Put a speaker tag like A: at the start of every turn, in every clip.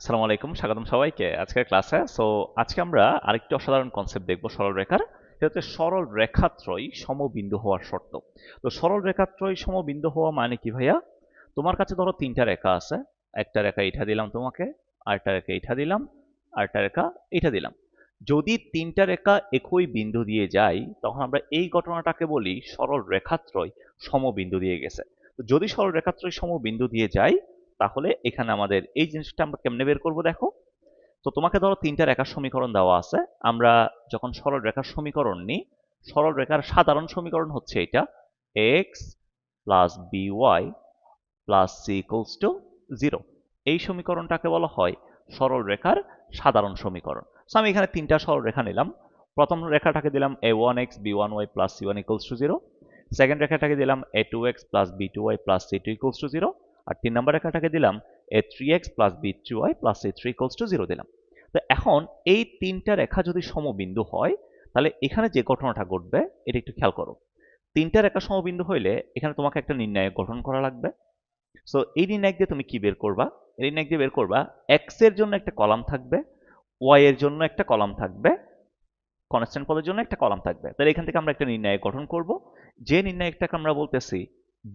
A: আসসালামু আলাইকুম, স্বাগতম সবাইকে আজকের ক্লাসে। সো আজকে আমরা আরেকটি অসাধারণ কনসেপ্ট দেখব, সরল রেখার। সেটা হচ্ছে সরল রেখাত্রয় সমবিন্দু হওয়ার শর্ত। তো সরল রেখাত্রয় সমবিন্দু হওয়া মানে কি ভাইয়া? তোমার কাছে ধরো তিনটা রেখা আছে। একটা রেখা এটা দিলাম তোমাকে, আরেকটা রেখা এটা দিলাম, আরেকটা রেখা এটা দিলাম। যদি তিনটা রেখা একই বিন্দু দিয়ে যায়, তখন আমরা এই ঘটনাটাকে বলি সরল রেখাত্রয় সমবিন্দু দিয়ে গেছে। তো যদি সরল রেখাত্রয় সমবিন্দু দিয়ে যায় তাহলে এখানে আমাদের এই জিনিসটা আমরা কেমনে বের করব দেখো? তো তোমাকে ধরো তিনটা রেখার সমীকরণ দেওয়া আছে। আমরা যখন সরল রেখার সমীকরণ নিই, সরল রেখার সাধারণ সমীকরণ হচ্ছে এটা। X plus b y plus c equals to zero এই সমীকরণটাকে বলা হয় সরল রেখার সাধারণ সমীকরণ। সো আমি এখানে তিনটা সরল রেখা নিলাম। প্রথম রেখাটাকে দিলাম a one x b one y plus c one equals to zero second রেখাটাকে দিলাম a two x plus b two y plus c two equals to zero আর তিন নম্বর রেখাটাকে দিলাম a three x plus b two y plus a three equals to zero দিলাম। তো এখন এই তিনটা রেখা যদি সমবিন্দু হয়, তাহলে এখানে যে ঘটনাটা ঘটবে, এটা একটু খেয়াল করো। তিনটা রেখা সমবিন্দু হইলে এখানে তোমাকে একটা নির্ণায়ক গঠন করা লাগবে। সো এই নির্ণায়ক দিয়ে তুমি কি বের করবা? এই নির্ণায়ক দিয়ে বের করবা এক্সের জন্য একটা কলাম থাকবে ওয়াই এর জন্য একটা কলাম থাকবে কনস্ট্যান্ট পদের জন্য একটা কলাম থাকবে। তাহলে এখান থেকে আমরা একটা নির্ণায়ক গঠন করব। যে নির্ণায়কটাকে আমরা বলতেছি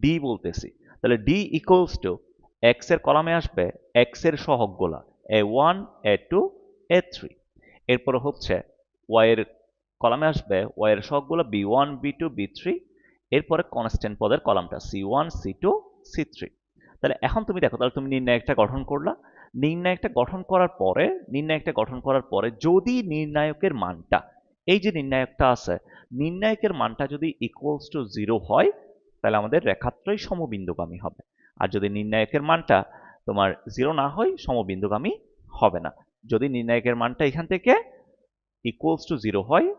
A: ডি বলতেছি। তাহলে ডি ইকুয়ালস টু এক্সের কলামে আসবে এক্সের সহগগুলা a one a two a three এরপর হচ্ছে ওয়াই এর কলামে আসবে ওয়াই এর সহগগুলো b one b two b three এরপরে কনস্ট্যান্ট পদের কলামটা c one c two c three তাহলে এখন তুমি দেখো, তাহলে তুমি নির্ণায়কটা গঠন করলা। নির্ণায়কটা গঠন করার পরে, নির্ণায়কটা গঠন করার পরে যদি নির্ণায়কের মানটা, এই যে নির্ণায়কটা আছে, নির্ণায়কের মানটা যদি ইকুয়ালস টু জিরো হয় তাহলে আমাদের রেখাত্রই সমবিন্দুগামী হবে। আর যদি নির্ণায়কের মানটা তোমার জিরো না হয়, সমবিন্দুগামী হবে না। যদি নির্ণায়কের মানটা এখান থেকে ইকুয়ালস টু জিরো হয়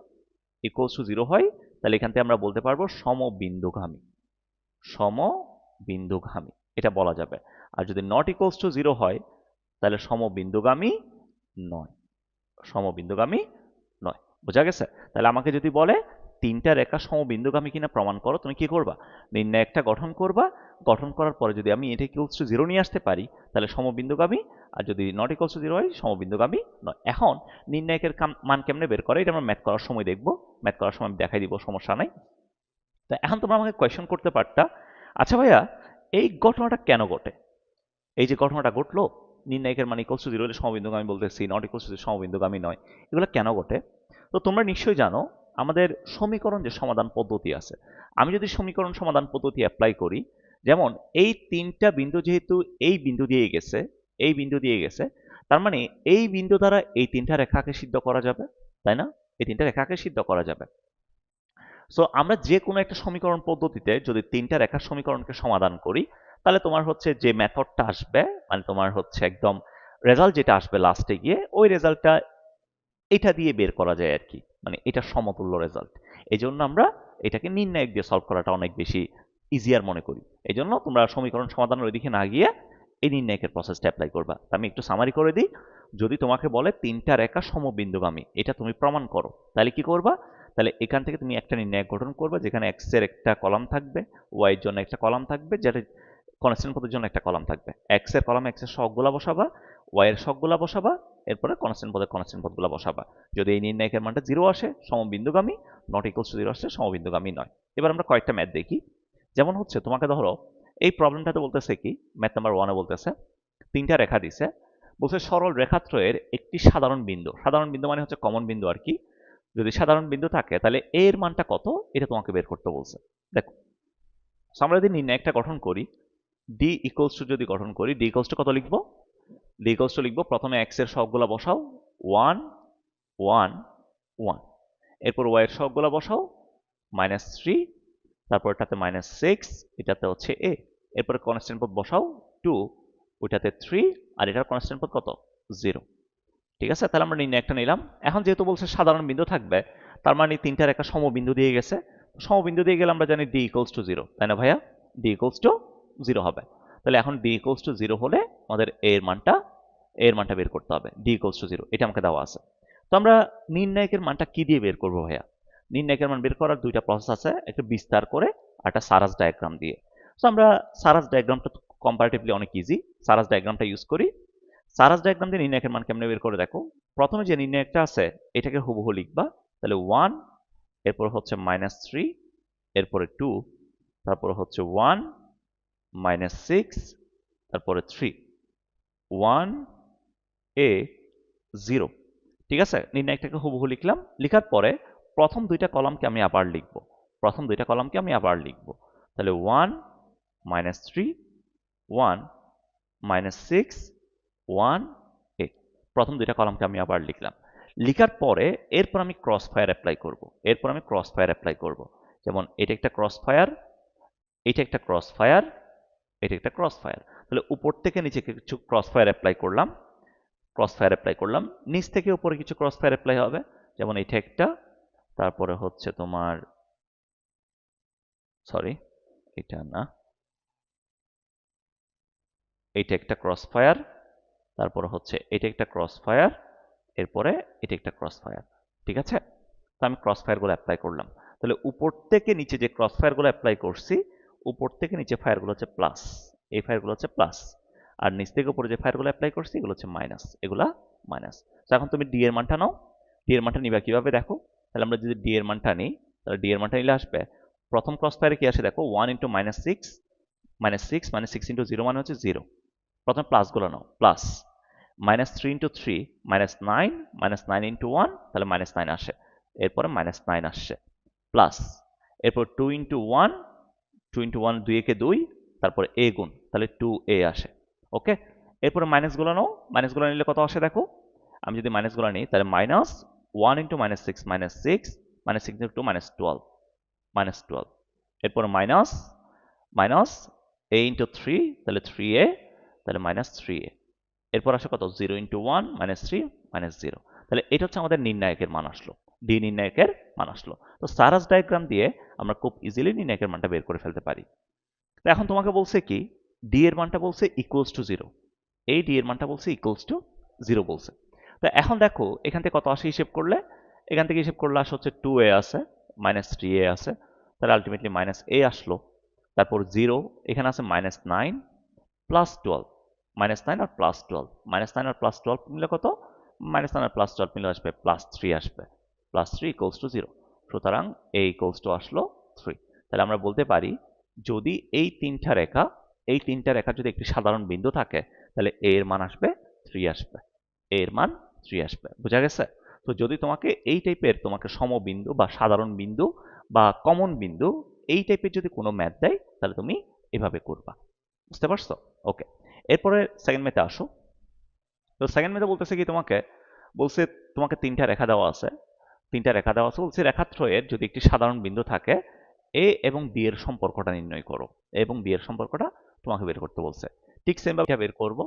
A: ইকুয়ালস টু জিরো হয়, তাহলে এখান থেকে আমরা বলতে পারব সমবিন্দুগামী। সমবিন্দুগামী, এটা বলা যাবে। আর যদি নট ইকুয়ালস টু জিরো হয়, তাহলে সমবিন্দুগামী নয়। সমবিন্দুগামী নয়। বোঝা গেছে? তাহলে আমাকে যদি বলে তিনটা রেখা সমবিন্দুগামী কিনা প্রমাণ করো, তুমি কি করবা? নির্ণায়কটা গঠন করবা, গঠন করার পরে যদি আমি এটা ইকুয়ালস টু জিরো নিয়ে আসতে পারি, তাহলে সমবিন্দুগামী, আর যদি নট ইকুয়ালস টু জিরো হয়, সমবিন্দুগামী নয়। এখন নির্ণায়কের মান কেমনে বের করে, এটা আমরা ম্যাথ করার সময় দেখব। ম্যাথ করার সময় আমি দেখাই দিব, সমস্যা নাই। তো এখন তোমরা আমাকে কোয়েশন করতে পারতা। আচ্ছা ভাইয়া, এই ঘটনাটা কেন ঘটে? এই যে ঘটনাটা ঘটলো, নির্ণায়কের মান ইকুয়ালস টু জিরো হলে সমবিন্দুগামী বলতেছি নট ইকুয়ালস টু সমবিন্দুগামী নয়। এগুলো কেন ঘটে? তো তোমরা নিশ্চয়ই জানো আমাদের সমীকরণ যে সমাধান পদ্ধতি আছে, আমি যদি সমীকরণ সমাধান পদ্ধতি অ্যাপ্লাই করি, যেমন এই তিনটা বিন্দু যেহেতু এই বিন্দু দিয়ে গেছে, এই বিন্দু দিয়ে গেছে, তার মানে এই বিন্দু দ্বারা এই তিনটা রেখাকে সিদ্ধ করা যাবে, তাই না? এই তিনটা রেখাকে সিদ্ধ করা যাবে। সো আমরা যে কোনো একটা সমীকরণ পদ্ধতিতে যদি তিনটা রেখার সমীকরণকে সমাধান করি, তাহলে তোমার হচ্ছে যে মেথডটা আসবে মানে তোমার হচ্ছে একদম রেজাল্ট যেটা আসবে লাস্টে গিয়ে, ওই রেজাল্টটা এটা দিয়ে বের করা যায় আর কি। মানে এটা সমতুল্য রেজাল্ট এই জন্য আমরা এটাকে নির্ণায়ক দিয়ে সলভ করাটা অনেক বেশি ইজিয়ার মনে করি। এই জন্য তোমরা সমীকরণ সমাধানের ওই দিকে না গিয়ে এই নির্ণায়কের প্রসেসটা অ্যাপ্লাই করবা। আমি একটু সামারি করে দিই। যদি তোমাকে বলে তিনটা রেখা সমবিন্দুগামী, এটা তুমি প্রমাণ করো। তাহলে কি করবা? তাহলে এখান থেকে তুমি একটা নির্ণায়ক গঠন করবে, যেখানে এক্সের একটা কলাম থাকবে ওয়াই এর জন্য একটা কলাম থাকবে, যেটা কনস্ট্যান্ট পদের জন্য একটা কলাম থাকবে। এক্সের কলামে এক্সের সবগুলা বসাবা ওয়াই এর সবগুলা বসাবা, এরপরে কনস্ট্যান্ট পদের কনস্ট্যান্ট পদগুলো বসাবা। যদি এই নির্ণায়কের মানটা জিরো আসে, সমবিন্দুগামী নট ইকুয়ালস টু জিরো আসে সমবিন্দুগামী নয়। এবার আমরা কয়েকটা ম্যাথ দেখি। যেমন হচ্ছে, তোমাকে ধরো, এই প্রবলেমটাতে বলতেছে কি ম্যাথ নাম্বার ওয়ানে বলতেছে, তিনটা রেখা দিছে। বলছে সরল রেখাত্রয়ের একটি সাধারণ বিন্দু। সাধারণ বিন্দু মানে হচ্ছে কমন বিন্দু আর কি। যদি সাধারণ বিন্দু থাকে, তাহলে এর মানটা কত, এটা তোমাকে বের করতে বলছে। দেখো। আমরা যদি নির্ণায়কটা গঠন করি ডি ইকুয়ালস টু যদি গঠন করি ডি ইকুয়ালস টু কত লিখব? ডি ইকুয়ালস টু লিখব, প্রথমে এক্সের সবগুলা বসাও ওয়ান ওয়ান ওয়ান এরপর ওয়াই এর সবগুলা বসাও মাইনাস থ্রি তারপর এটাতে মাইনাস সিক্স এটাতে হচ্ছে এ এরপরে কনস্ট্যান্ট পদ বসাও টু ওইটাতে থ্রি আর এটার কনস্ট্যান্ট পদ কত? জিরো ঠিক আছে? তাহলে আমরা নির্ণয় একটা নিলাম। এখন যেহেতু বলছে সাধারণ বিন্দু থাকবে, তার মানে তিনটার একটা সমবিন্দু দিয়ে গেছে। সমবিন্দু দিয়ে গেলে আমরা জানি ডি ইকুয়ালস টু জিরো তাই না ভাইয়া? ডি ইকুয়ালস টু জিরো হবে। তাহলে এখন ডি ইকুয়ালস টু জিরো হলে আমাদের এর মানটা এর মানটা বের করতে হবে ডি ইকুয়ালস টু জিরো এটা আমাকে দেওয়া আছে। তো আমরা নির্ণায়কের মানটা কি দিয়ে বের করব ভাইয়া? নির্ণায়কের মান বের করার দুইটা প্রসেস আছে, একটু বিস্তার করে একটা সারাস ডায়াগ্রাম দিয়ে। তো আমরা সারাস ডায়াগ্রামটা কম্পারেটিভলি অনেক ইজি সারাস ডায়াগ্রামটা ইউজ করি। সারাস ডায়াগ্রাম দিয়ে নির্ণায়কের মান কেমনে বের করে দেখো? প্রথমে যে নির্ণায়কটা আছে, এটাকে হুবহু লিখবা। তাহলে ওয়ান এরপর হচ্ছে মাইনাস থ্রি এরপরে টু তারপর হচ্ছে ওয়ান মাইনাস সিক্স তারপরে থ্রি ওয়ান এ জিরো ঠিক আছে? নির্ণায়কটাকে হুবহু লিখলাম। লিখার পরে প্রথম দুইটা কলামকে আমি আবার লিখব। প্রথম দুইটা কলামকে আমি আবার লিখব। তাহলে one minus three one minus six one eight প্রথম দুইটা কলামকে আমি আবার লিখলাম। লিখার পরে এরপর আমি ক্রস ফায়ার অ্যাপ্লাই করব। এরপর আমি ক্রস ফায়ার অ্যাপ্লাই করব। যেমন এটা একটা ক্রস ফায়ার এটা একটা ক্রস ফায়ার এটা একটা ক্রস ফায়ার তাহলে উপর থেকে নিচে কিছু ক্রস ফায়ার অ্যাপ্লাই করলাম ক্রস ফায়ার অ্যাপ্লাই করলাম, নিচ থেকে উপরে কিছু ক্রস ফায়ার অ্যাপ্লাই হবে, যেমন এটা একটা, তারপরে হচ্ছে তোমার সরি এটা না এইটা একটা ক্রস ফায়ার তারপরে হচ্ছে এটা একটা ক্রস ফায়ার এরপরে এটা একটা ক্রস ফায়ার ঠিক আছে? তো আমি ক্রস ফায়ারগুলো অ্যাপ্লাই করলাম। তাহলে উপর থেকে নিচে যে ক্রস ফায়ারগুলো অ্যাপ্লাই করছি উপর থেকে নিচে ফায়ারগুলো হচ্ছে প্লাস এই ফায়ারগুলো হচ্ছে প্লাস আর নিচ থেকে উপরে যে ফায়ারগুলো অ্যাপ্লাই করছি, এগুলো হচ্ছে মাইনাস এগুলা মাইনাস তো এখন তুমি ডি এর মানটা নাও। ডি এর মানটা নিবা কীভাবে দেখো? তাহলে আমরা যদি ডি এর মানটা নিই, তাহলে ডি এর মানটা নিলে আসবে। প্রথম ক্রস ফায়ারে কি আসে দেখো? One into minus six minus six minus six into zero মানে হচ্ছে জিরো প্রথমে প্লাসগুলো নাও। Plus minus three into three minus nine minus nine into one তাহলে মাইনাস নাইন আসে। এরপরে মাইনাস নাইন আসছে প্লাস এরপর two into one two into one দুই একে দুই, তারপরে এ গুণ, তাহলে টু এ আসে, ওকে? এরপরে মাইনাসগুলো নাও মাইনাসগুলো নিলে কত আসে দেখো? আমি যদি মাইনাসগুলো নিই, তাহলে minus one into minus six minus six minus six into two minus twelve minus twelve এরপরে minus minus a into three তাহলে থ্রি এ, তাহলে মাইনাস থ্রি এ, এরপর আসে কত? Zero into one minus three minus zero তাহলে এটা হচ্ছে আমাদের নির্ণায়কের মান আসলো ডি নির্ণায়কের মান আসলো তো সারাস ডায়াগ্রাম দিয়ে আমরা খুব ইজিলি নির্ণায়কের মানটা বের করে ফেলতে পারি। তো এখন তোমাকে বলছে কি ডি এর মানটা বলছে ইকুয়ালস টু জিরো এই ডি এর মানটা বলছে ইকুয়ালস টু জিরো বলছে। তো এখন দেখো, এখান থেকে কত আসে হিসেব করলে? এখান থেকে হিসেব করলে আসে হচ্ছে টু এ আছে মাইনাস থ্রি এ আছে। তাহলে আলটিমেটলি মাইনাস এ আসলো। তারপর জিরো এখানে আছে minus nine plus twelve minus nine আর প্লাস টুয়েলভ মাইনাস নাইন আর প্লাস টুয়েলভ মিলে কত? মাইনাস নাইন আর প্লাস টুয়েলভ মিলে আসবে প্লাস থ্রি আসবে। Plus three equals to zero সুতরাং এ ইকোয়ালস টু আসলো থ্রি তাহলে আমরা বলতে পারি, যদি এই তিনটা রেখা, এই তিনটা রেখার যদি একটি সাধারণ বিন্দু থাকে, তাহলে এ এর মান আসবে থ্রি আসবে। এ এর মান থ্রি আসবে। বোঝা গেছে? তো যদি তোমাকে এই টাইপের তোমাকে সমবিন্দু বা সাধারণ বিন্দু বা কমন বিন্দু এই টাইপের যদি কোনো ম্যাথ দেয়, তাহলে তুমি এভাবে করবা। বুঝতে পারছ? ওকে এরপরে সেকেন্ড মেতে আসো। তো সেকেন্ড মেতে বলতেছে কি তোমাকে? বলছে তোমাকে তিনটা রেখা দেওয়া আছে। তিনটা রেখা দেওয়া আছে। বলছে রেখাত্রয়ের যদি একটি সাধারণ বিন্দু থাকে, এ এবং বি এর সম্পর্কটা নির্ণয় করো। এবং বি এর সম্পর্কটা তোমাকে বের করতে বলছে। ঠিক সেম ভাবে বের করব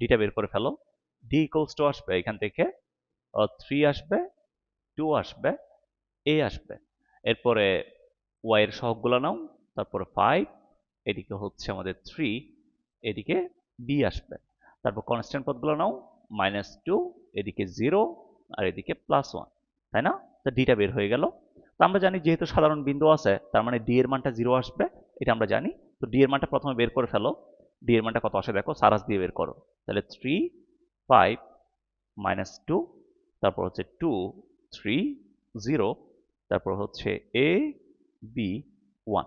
A: ডিটা বের করে ফেলো। ডি ইকুয়ালস টু আসবে এখান থেকে থ্রি আসবে টু আসবে এ আসবে। এরপরে ওয়াই এর সহগগুলো নাও, তারপরে ফাইভ এদিকে হচ্ছে আমাদের থ্রি এদিকে বি আসবে। তারপর কনস্ট্যান্ট পদগুলো নাও মাইনাস টু এদিকে জিরো আর এদিকে প্লাস ওয়ান তাই না? তো ডিটা বের হয়ে গেল। তো আমরা জানি যেহেতু সাধারণ বিন্দু আছে, তার মানে ডি এর মানটা জিরো আসবে, এটা আমরা জানি। তো ডি এর মানটা প্রথমে বের করে ফেলো। ডি এর মানটা কত আসে দেখো, সারাস দিয়ে বের করো। তাহলে থ্রি ফাইভ মাইনাস টু তারপর হচ্ছে টু থ্রি জিরো তারপর হচ্ছে এ বি ওয়ান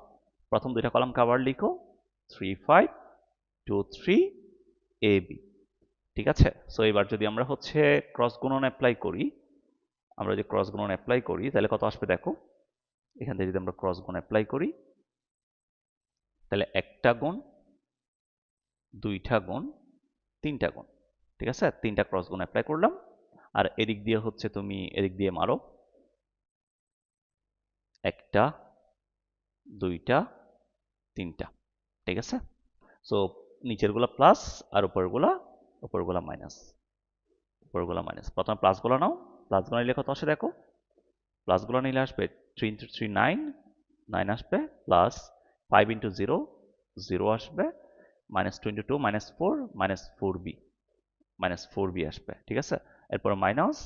A: প্রথম দুইটা কলাম কাবার লিখো। Three five two three a b ঠিক আছে? সো এবার যদি আমরা হচ্ছে ক্রস গুণন অ্যাপ্লাই করি আমরা যদি ক্রস গুণন অ্যাপ্লাই করি, তাহলে কত আসবে দেখো? এখান থেকে যদি আমরা ক্রস গুণ অ্যাপ্লাই করি, তাহলে একটা গুণ, দুইটা গুণ, তিনটা গুণ। ঠিক আছে? তিনটা ক্রস গুণ অ্যাপ্লাই করলাম। আর এদিক দিয়ে হচ্ছে তুমি এদিক দিয়ে মারো। একটা, দুইটা, তিনটা। ঠিক আছে? সো নিচেরগুলা প্লাস আর উপরগুলা উপরগুলা মাইনাস উপরগুলা মাইনাস প্রথমে প্লাসগুলো নাও। প্লাসগুলো নিলে কত আসে দেখো। প্লাসগুলো নিলে আসবে three into three nine nine আসবে plus five into zero zero আসবে minus two into two minus four minus four b minus four b আসবে, ঠিক আছে? এরপর মাইনাস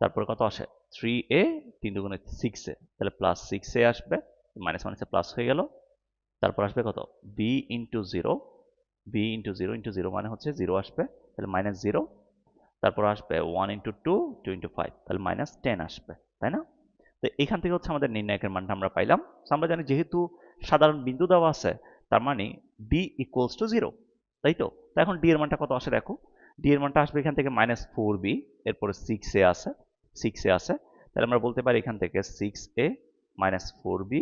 A: তারপর কত আসে? থ্রি এ তিন দুগুণে সিক্স এ তাহলে প্লাস সিক্স এ আসবে মাইনাস মাইনাসে প্লাস হয়ে গেল। তারপর আসবে কত? B into zero b into zero into zero মানে হচ্ছে জিরো আসবে, তাহলে মাইনাস জিরো তারপর আসবে one into two two into five তাহলে মাইনাস টেন আসবে, তাই না? তো এখান থেকে হচ্ছে আমাদের নির্ণায়কের মানটা আমরা পাইলাম। আমরা জানি যেহেতু সাধারণ বিন্দু দেওয়া আছে, তার মানে ডি ইকুয়ালস টু জিরো তাই তো? তো এখন ডি এর মানটা কত আসে দেখো? ডি এর মানটা আসবে এখান থেকে মাইনাস ফোর বি এরপরে সিক্স এ আছে সিক্স এ আছে। তাহলে আমরা বলতে পারি এখান থেকে six a minus four b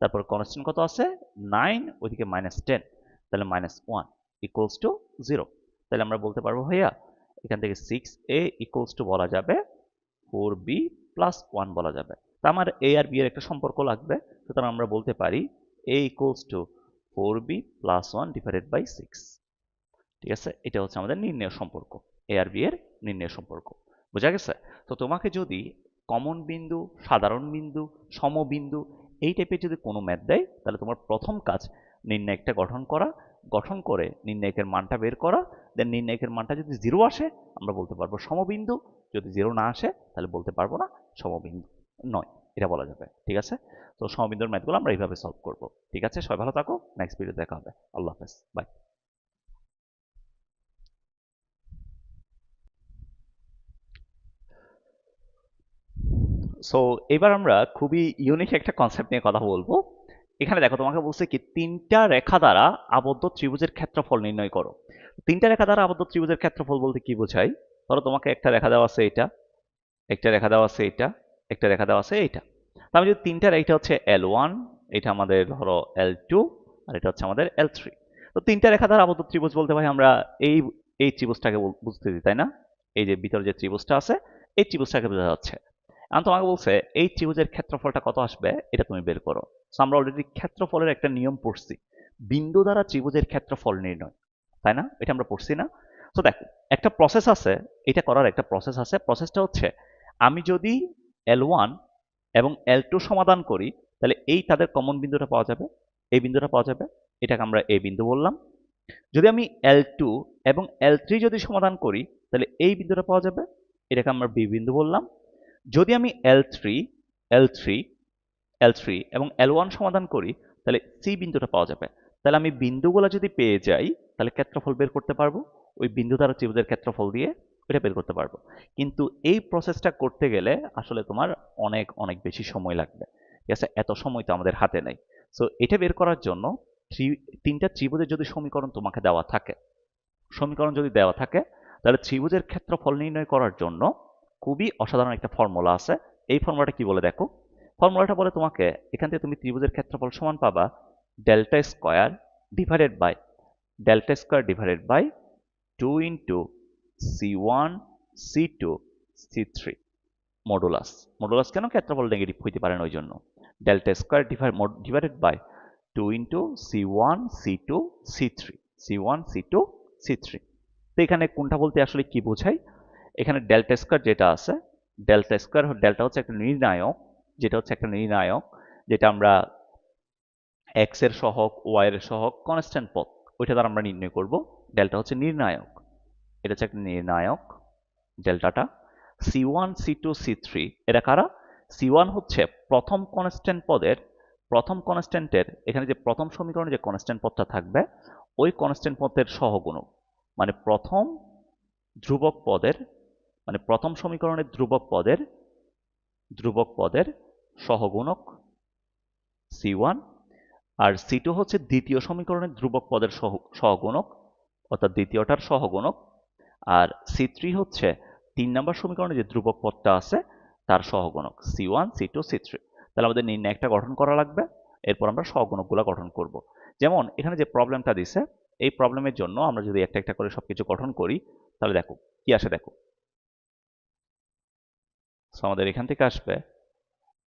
A: তারপর কনস্ট্যান্ট কত আছে? নাইন ওইদিকে মাইনাস টেন তাহলে minus one equals to zero তাহলে আমরা বলতে পারব, ভাইয়া এখান থেকে সিক্স এ ইকুয়ালস টু বলা যাবে ফোর বি প্লাস ওয়ান বলা যাবে। তা আমার এ আর বি এর একটা সম্পর্ক লাগবে, সুতরাং আমরা বলতে পারি a equals to four b plus one divided by six ঠিক আছে? এটা হচ্ছে আমাদের নির্ণয় সম্পর্ক এ আর বি এর নির্ণয় সম্পর্ক। বোঝা গেছে? তো তোমাকে যদি কমন বিন্দু, সাধারণ বিন্দু, সমবিন্দু এই টাইপের যদি কোনো ম্যাথ দেয়, তাহলে তোমার প্রথম কাজ নির্ণয় একটা গঠন করা গঠন করে নির্ণায়কের মানটা বের করা দেন নির্ণায়কের মানটা যদি জিরো আসে, আমরা বলতে পারব সমবিন্দু। যদি জিরো না আসে, তাহলে বলতে পারব না সমবিন্দু নয়। এটা বলা যাবে, ঠিক আছে? তো সমবিন্দুর ম্যাথগুলো আমরা এইভাবে সলভ করব। ঠিক আছে? সবাই ভালো থাকো। নেক্সট ভিডিও দেখা হবে। আল্লাহ হাফেজ। বাই সো এবার আমরা খুবই ইউনিক একটা কনসেপ্ট নিয়ে কথা বলব। এখানে দেখো, তোমাকে বলছে কি, তিনটা রেখা দ্বারা আবদ্ধ ত্রিভুজের ক্ষেত্রফল নির্ণয় করো। তিনটা রেখা দ্বারা আবদ্ধ ত্রিভুজের ক্ষেত্রফল বলতে কি বোঝাই ধরো তোমাকে একটা রেখা দেওয়া আছে এটা একটা রেখা দেওয়া আছে এটা একটা রেখা দেওয়া আছে এইটা। আমি যদি তিনটার এইটা হচ্ছে এল ওয়ান এটা আমাদের ধরো এল টু আর এটা হচ্ছে আমাদের এল থ্রি তো তিনটা রেখা দ্বারা আবদ্ধ ত্রিভুজ বলতে ভাই আমরা এই এই ত্রিভুজটাকে বল- বুঝতে দিই, তাই না? এই যে ভিতরে যে ত্রিভুজটা আছে, এই ত্রিভুজটাকে বোঝা যাচ্ছে। এখন তোমাকে বলছে, এই ত্রিভুজের ক্ষেত্রফলটা কত আসবে, এটা তুমি বের করো। আমরা অলরেডি ক্ষেত্রফলের একটা নিয়ম পড়ছি। বিন্দু দ্বারা ত্রিভুজের ক্ষেত্রফল নির্ণয়, তাই না? এটা আমরা পড়ছি না। তো দেখো, একটা প্রসেস আছে, এটা করার একটা প্রসেস আছে। প্রসেসটা হচ্ছে, আমি যদি এল ওয়ান এবং এল টু সমাধান করি, তাহলে এই তাদের কমন বিন্দুটা পাওয়া যাবে। এই বিন্দুটা পাওয়া যাবে। এটাকে আমরা এ বিন্দু বললাম। যদি আমি এল টু এবং এল থ্রি যদি সমাধান করি, তাহলে এই বিন্দুটা পাওয়া যাবে। এটাকে আমরা বি বিন্দু বললাম। যদি আমি l three l three l three এবং এল ওয়ান সমাধান করি, তাহলে সি বিন্দুটা পাওয়া যাবে। তাহলে আমি বিন্দুগুলো যদি পেয়ে যাই, তাহলে ক্ষেত্রফল বের করতে পারব। ওই বিন্দু দ্বারা ত্রিভুজের ক্ষেত্রফল দিয়ে এটা বের করতে পারব। কিন্তু এই প্রসেসটা করতে গেলে আসলে তোমার অনেক অনেক বেশি সময় লাগবে। ঠিক আছে? এত সময় তো আমাদের হাতে নেই। সো এটা বের করার জন্য তিনটা ত্রিভুজের যদি সমীকরণ তোমাকে দেওয়া থাকে, সমীকরণ যদি দেওয়া থাকে, তাহলে ত্রিভুজের ক্ষেত্রফল নির্ণয় করার জন্য খুবই অসাধারণ একটা ফর্মুলা আছে। এই ফর্মুলাটা কি বলে দেখো? ফর্মুলাটা বলে তোমাকে এখান থেকে তুমি ত্রিভুজের ক্ষেত্রফল সমান পাবা delta square divided by delta square divided by two into c one c two c three modulus modulus কেন ক্ষেত্রফল নেগেটিভ হইতে পারে না ওই জন্য delta square divided by two into c one c two c three c one c two c three তো এখানে কোনটা বলতে আসলে কি বোঝায়? এখানে ডেল্টা স্কোয়ার যেটা আছে ডেল্টা স্কোয়ার ডেল্টা হচ্ছে একটা নির্ণায়ক, যেটা হচ্ছে একটা নির্ণায়ক, যেটা আমরা এক্সের সহক ওয়াই এর সহক কনস্ট্যান্ট পথ, ওইটা দ্বারা আমরা নির্ণয় করব। ডেল্টা হচ্ছে নির্ণায়ক। এটা হচ্ছে একটা নির্ণায়ক ডেল্টাটা c one c two c three এরা কারা? সি ওয়ান হচ্ছে প্রথম কনস্ট্যান্ট পদের, প্রথম কনস্ট্যান্টের এখানে যে প্রথম সমীকরণে যে কনস্ট্যান্ট পদটা থাকবে, ওই কনস্ট্যান্ট পদের সহগুণক মানে প্রথম ধ্রুবক পদের মানে প্রথম সমীকরণের ধ্রুবক পদের ধ্রুবক পদের সহগুণক সি ওয়ান আর সি টু হচ্ছে দ্বিতীয় সমীকরণের ধ্রুবক পদের সহ- সহগুণক, অর্থাৎ দ্বিতীয়টার সহগুণক। আর সি থ্রি হচ্ছে তিন নম্বর সমীকরণে যে ধ্রুবক পদটা আছে, তার সহগুণক c one c two c three তাহলে আমাদের নির্ণয় একটা গঠন করা লাগবে, এরপর আমরা সহগুণকগুলো গঠন করব। যেমন এখানে যে প্রবলেমটা দিছে, এই প্রবলেমের জন্য আমরা যদি একটা একটা করে সবকিছু গঠন করি, তাহলে দেখো, কি আসে দেখো? So, আমাদের এখান থেকে আসবে।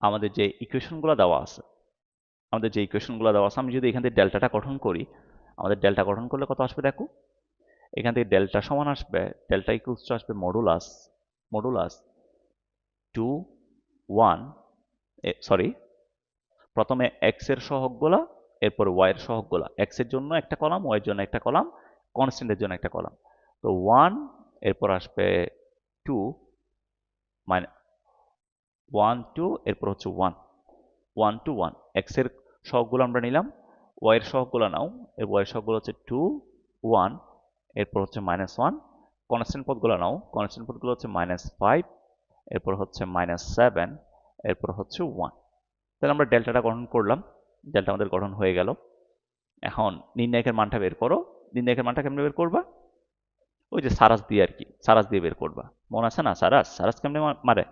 A: আমাদের যে ইকুয়েশনগুলো দেওয়া আছে আমাদের যে ইকুয়েশনগুলো দেওয়া আছে আমি যদি এখান থেকে ডেল্টাটা গঠন করি আমাদের ডেল্টা গঠন করলে কত আসবে দেখো? এখান থেকে ডেল্টা সমান আসবে ডেল্টা ইকুয়ালস টু আসবে modulus modulus two one sorry প্রথমে এক্সের সহগগুলা এরপর ওয়াই এর সহগগুলা এক্সের জন্য একটা কলাম ওয়াই এর জন্য একটা কলাম কনস্ট্যান্টের জন্য একটা কলাম। তো ওয়ান এরপর আসবে টু মানে ওয়ান, টু, এরপর হচ্ছে ওয়ান। One, two, one. এক্সের সহগগুলো আমরা নিলাম। ওয়াই এর সহগগুলো নাও। এর ওয়াই এর সহগগুলো হচ্ছে টু, ওয়ান। এরপর হচ্ছে মাইনাস ওয়ান কনস্ট্যান্ট পদগুলো নাও। কনস্ট্যান্ট পদগুলো হচ্ছে মাইনাস ফাইভ এরপর হচ্ছে মাইনাস সেভেন এরপর হচ্ছে ওয়ান তাহলে আমরা ডেল্টাটা গঠন করলাম। ডেল্টা আমাদের গঠন হয়ে গেল। এখন নির্ণায়কের মানটা বের করো। নির্ণায়কের মানটা কেমনে বের করবা? ওই যে সারাস দিয়ে আর কি। সারাস দিয়ে বের করবা। মনে আছে না? সারাস? সারাস কেমনে মারে?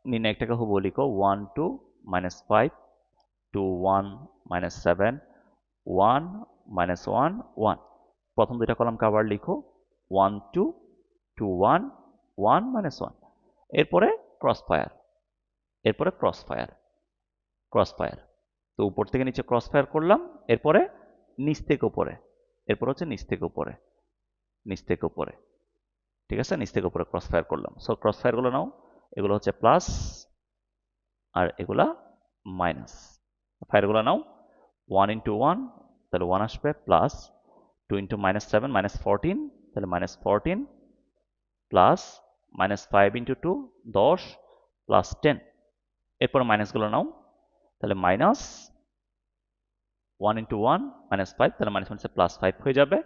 A: কোন নির্ণায়কটাকে হুবো লিখো one two minus five two one minus seven one minus one one প্রথম দুইটা কলাম আবার লিখো one two two one one minus one এরপরে ক্রস ফায়ার এরপরে ক্রস ফায়ার ক্রস ফায়ার তো উপর থেকে নিচে ক্রস ফায়ার করলাম, এরপরে নিচ থেকে উপরে, এরপর হচ্ছে নিচ থেকে উপরে, নিচ থেকে উপরে। ঠিক আছে? নিচ থেকে উপরে ক্রস ফায়ার করলাম। সো ক্রস ফায়ারগুলো নাও। এগুলো হচ্ছে প্লাস আর এগুলা মাইনাস ফায়ারগুলো নাও। ওয়ান ইন্টু ওয়ান তাহলে ওয়ান আসবে plus two into minus seven minus fourteen তাহলে minus fourteen plus minus five into two দশ প্লাস টেন এরপর মাইনাসগুলো নাও। তাহলে minus one into one minus five তাহলে মাইনাস মাইনাসে প্লাস ফাইভ হয়ে যাবে।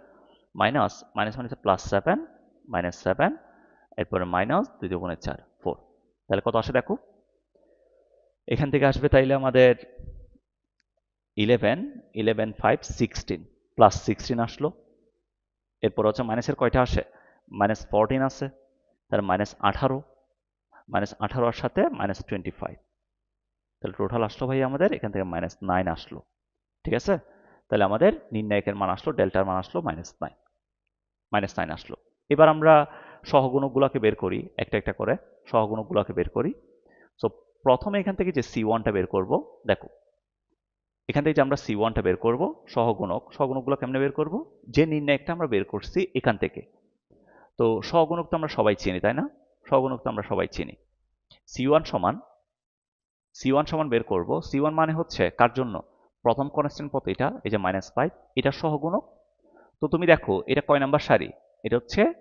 A: মাইনাস মাইনাস মাইনাসে প্লাস সেভেন মাইনাস সেভেন এরপরে মাইনাস দুই দুগুণে চার। তাহলে কত আসে দেখো? এখান থেকে আসবে তাইলে আমাদের eleven eleven five sixteen plus sixteen আসলো। এরপর হচ্ছে মাইনাসের কয়টা আসে? মাইনাস ফোরটিন আছে তার মাইনাস আঠারো মাইনাস আঠারোর সাথে মাইনাস টোয়েন্টি ফাইভ তাহলে টোটাল আসলো ভাই আমাদের, এখান থেকে মাইনাস নাইন আসলো। ঠিক আছে? তাহলে আমাদের নির্ণায়কের মান আসলো ডেল্টার মান আসলো মাইনাস নাইন মাইনাস নাইন আসলো। এবার আমরা সহগুণকগুলোকে বের করি, একটা একটা করে। সহগুণকগুলোকে বের করি। সো প্রথমে এখান থেকে যে সি ওয়ানটা বের করব, দেখো, এখান থেকে যে আমরা সি ওয়ানটা বের করব, সহগুণক, সহগুণকগুলো কেমনে বের করব? যে নির্ণায়কটা আমরা বের করছি এখান থেকে। তো, সহগুণক তো আমরা সবাই চিনি, তাই না? সহগুণক তো আমরা সবাই চিনি। সি ওয়ান সমান সি ওয়ান সমান বের করব। সি ওয়ান মানে হচ্ছে কার জন্য? প্রথম কনস্ট্যান্ট পথ এটা? এই যে মাইনাস ফাইভ এটা সহগুণক। তো, তুমি দেখো, এটা কয় নাম্বার সারি? এটা হচ্ছে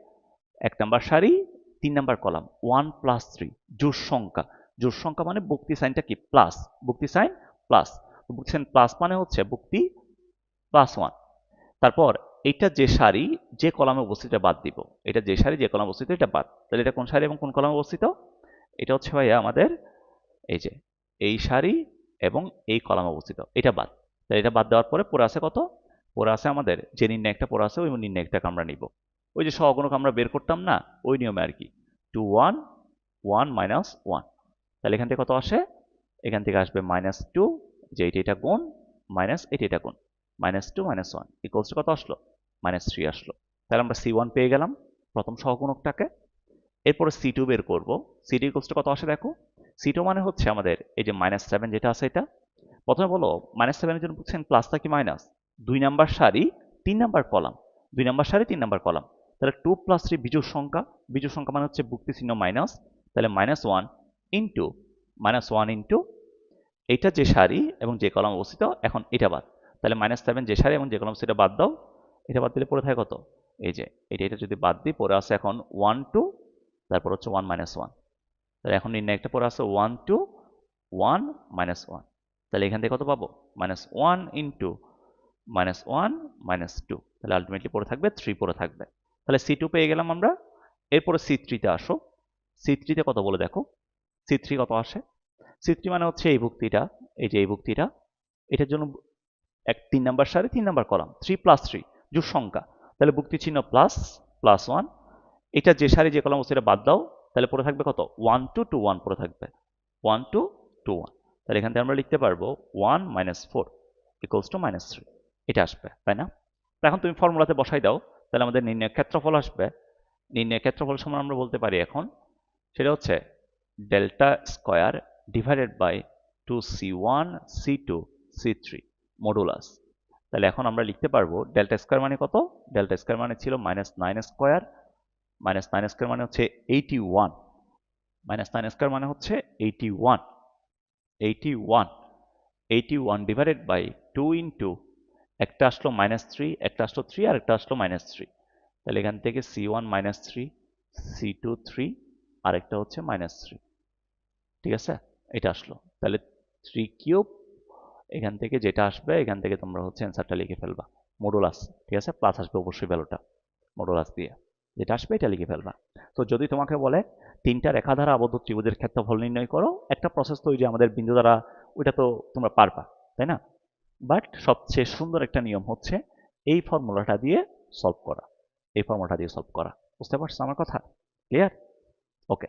A: এক নাম্বার সারি তিন number column one plus three জোর সংখ্যা। জোর সংখ্যা মানে ভুক্তি সাইনটা কি? প্লাস ভুক্তি সাইন প্লাস ভুক্তি সাইন প্লাস মানে হচ্ছে ভুক্তি প্লাস ওয়ান তারপর এটা যে সারি, যে কলামে অবস্থিত এটা বাদ দিব। এটা যে সারি, যে কলামে অবস্থিত এটা বাদ। তাহলে এটা কোন সারি এবং কোন কলামে অবস্থিত? এটা হচ্ছে ভাইয়া আমাদের এই যে, এই সারি এবং এই কলামে অবস্থিত। এটা বাদ। তাহলে এটা বাদ দেওয়ার পরে পরে আছে কত? পরে আছে আমাদের, যে নির্ণায়কটা পরে আছে ওই নির্ণায়কটাকে আমরা নিব। ওই যে সহগুণক আমরা বের করতাম না, ওই নিয়মে আর কি। Two one one minus one. তাহলে এখান থেকে কত আসে? এখান থেকে আসবে মাইনাস টু, যে এটা এটা গুণ, মাইনাস এটা এটা গুণ। Minus two, minus one. Equals কত আসলো? মাইনাস থ্রি আসলো। তাহলে আমরা সি ওয়ান পেয়ে গেলাম প্রথম সহগুণকটাকে এরপরে সি টু বের করব। সি টু ইকোয়ালস কত আসে দেখো? সি টু মানে হচ্ছে আমাদের এই যে মাইনাস সেভেন যেটা আছে এটা। প্রথমে বলো, মাইনাস সেভেনের জন্য বুঝছেন প্লাসটা কি মাইনাস? দুই নাম্বার সারি, তিন নাম্বার কলাম। দুই নাম্বার সারি, তিন নাম্বার কলাম। তাহলে টু প্লাস থ্রি বিজোড় সংখ্যা বিজোড় সংখ্যা মানে হচ্ছে ভুক্তি চিহ্ন মাইনাস তাহলে minus one into minus one into এইটা যে সারি এবং যে কলাম অবস্থিত, এখন এটা বাদ। তাহলে মাইনাস সেভেন যে সারি এবং যে কলাম সেটা বাদ দাও, এটা বাদ দিলে পড়ে থাকে কত? এই যে এটা এটা যদি বাদ দিই পরে আছে এখন ওয়ান টু তারপর হচ্ছে ওয়ান মাইনাস ওয়ান তাহলে এখন নির্ণয় একটা পরে আছে one two one minus one তাহলে এখান থেকে কত পাবো? Minus one into minus one minus two তাহলে আলটিমেটলি পড়ে থাকবে থ্রি পড়ে থাকবে। তাহলে সি টু পেয়ে গেলাম আমরা। এরপরে সি থ্রিতে আসো। সি থ্রিতে কত বলে দেখো? সি থ্রি কত আসে? সি থ্রি মানে হচ্ছে এই ভুক্তিটা, এই যে এই ভুক্তিটা। এটার জন্য এক তিন নাম্বার সারি, তিন number column. Three plus three জোর সংখ্যা। তাহলে ভুক্তি চিহ্ন প্লাস প্লাস ওয়ান এটা যে সারি, যে কলাম, সেটা বাদ দাও। তাহলে পড়ে থাকবে কত? ওয়ান টু টু ওয়ান পড়ে থাকবে। ওয়ান টু টু ওয়ান তাহলে এখান থেকে আমরা লিখতে পারব one minus four equals to minus three এটা আসবে, তাই না? এখন তুমি ফর্মুলাতে বসাই দাও। তাহলে আমাদের নির্ণয় ক্ষেত্রফল আসবে। নির্ণয় ক্ষেত্রফল সময় আমরা বলতে পারি এখন, সেটা হচ্ছে delta square divided by two c one, c two, c three, modulus. তাহলে এখন আমরা লিখতে পারব ডেল্টা স্কোয়ার মানে কত? ডেল্টা স্কোয়ার মানে ছিল minus nine square, minus nine square মানে হচ্ছে eighty one, minus nine square মানে হচ্ছে eighty one eighty one eighty one divided by two into একটা আসলো মাইনাস থ্রি একটা আসলো থ্রি আর একটা আসলো মাইনাস থ্রি তাহলে এখান থেকে c one minus three c two three আরেকটা হচ্ছে মাইনাস থ্রি ঠিক আছে? এটা আসলো। তাহলে থ্রি কিউব এখান থেকে যেটা আসবে, এখান থেকে তোমরা হচ্ছে অ্যান্সারটা লিখে ফেলবা। মডুলাস ঠিক আছে? প্লাস আসবে অবশ্যই ভ্যালুটা মডুলাস দিয়ে। যেটা আসবে এটা লিখে ফেলবা। তো যদি তোমাকে বলে তিনটা রেখা দ্বারা আবদ্ধ ত্রিভুজের ক্ষেত্রফল নির্ণয় করো, একটা প্রসেস তো ওই যে আমাদের বিন্দু দ্বারা, ওইটা তো তোমরা পারবা, তাই না? বাট সবচেয়ে সুন্দর একটা নিয়ম হচ্ছে এই ফর্মুলাটা দিয়ে সলভ করা। এই ফর্মুলাটা দিয়ে সলভ করা। বুঝতে পারছ আমার কথা? ক্লিয়ার ওকে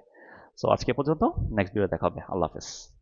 A: সো আজকে পর্যন্ত নেক্সট ভিডিও দেখা হবে। আল্লাহ হাফেজ।